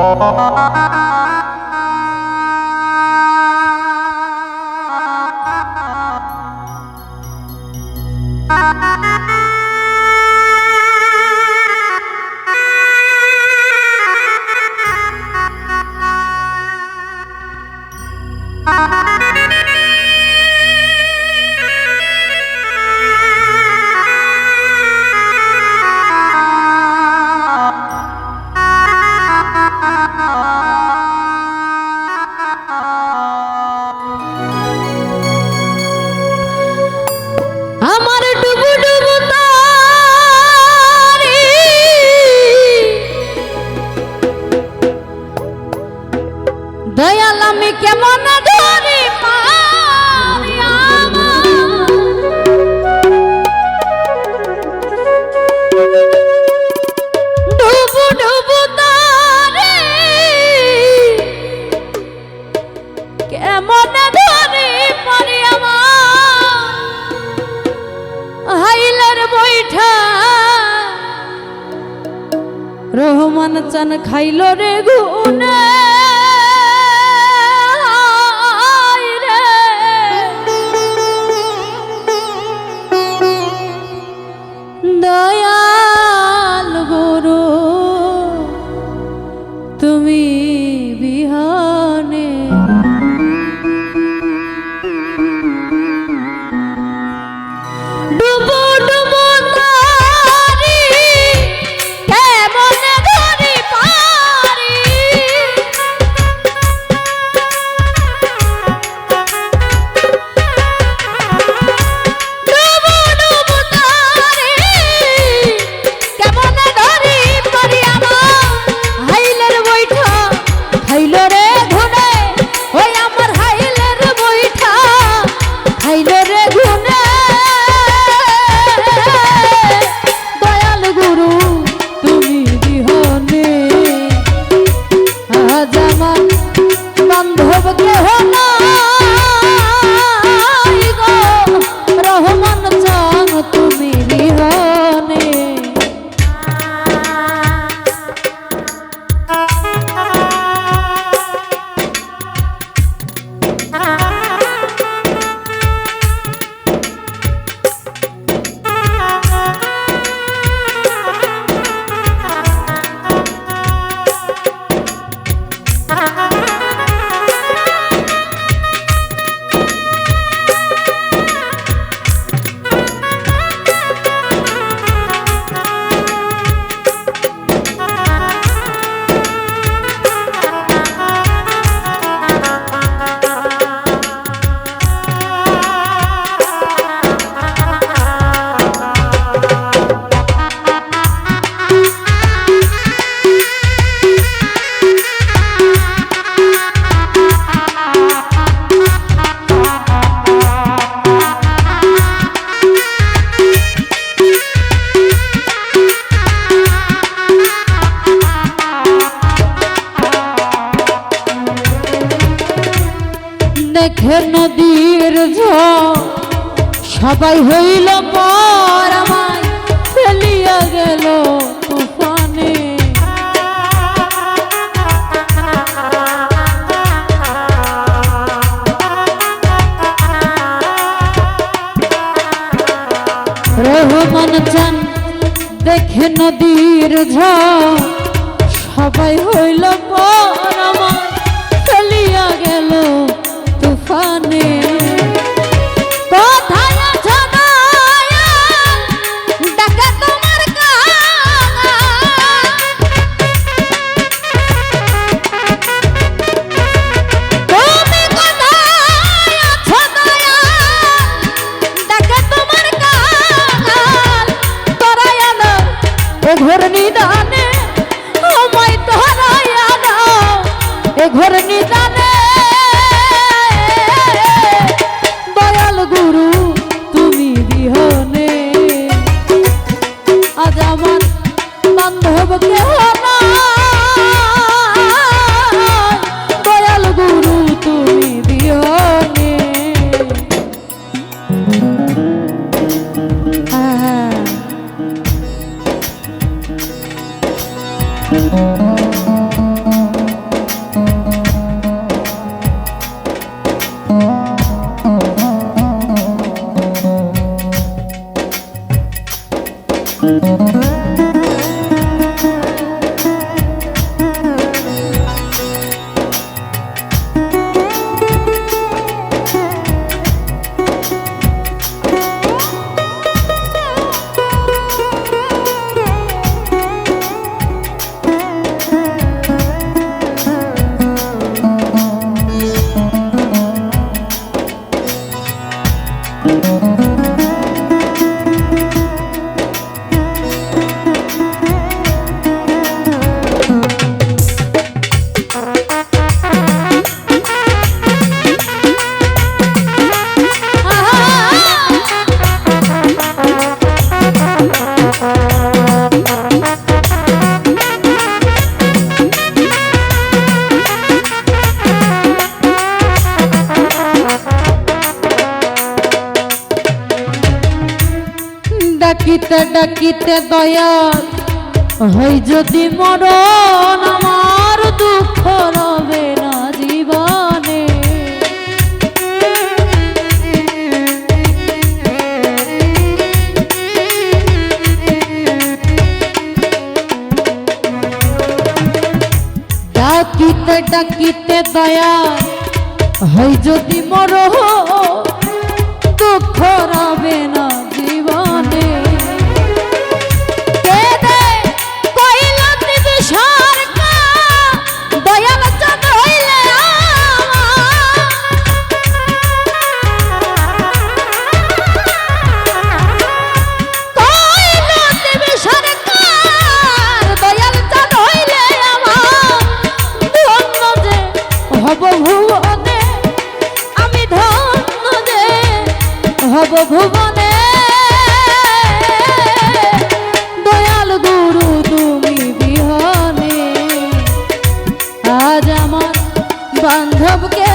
Oh, Dayal আমি কেমন ধরি ডুবু ডুবু তারে কেমন ধরি পরে আমার? হাইলার বৈঠা রহমান চান খাইল রে গুনে ওঠে নদীর সবাই হইল পর আমায় গেল দেখে নদীর সবাই হইল পর ডাকিতে দয়া হই যদি মরণ আমার দুঃখ রবে না জীবনে। ডাকিতে ডাকিতে দয়া হই যদি মরণ দুঃখ রবে না ভুবনে দয়াল গুরু তুমি বিহনে। আজ আমার বান্ধবকে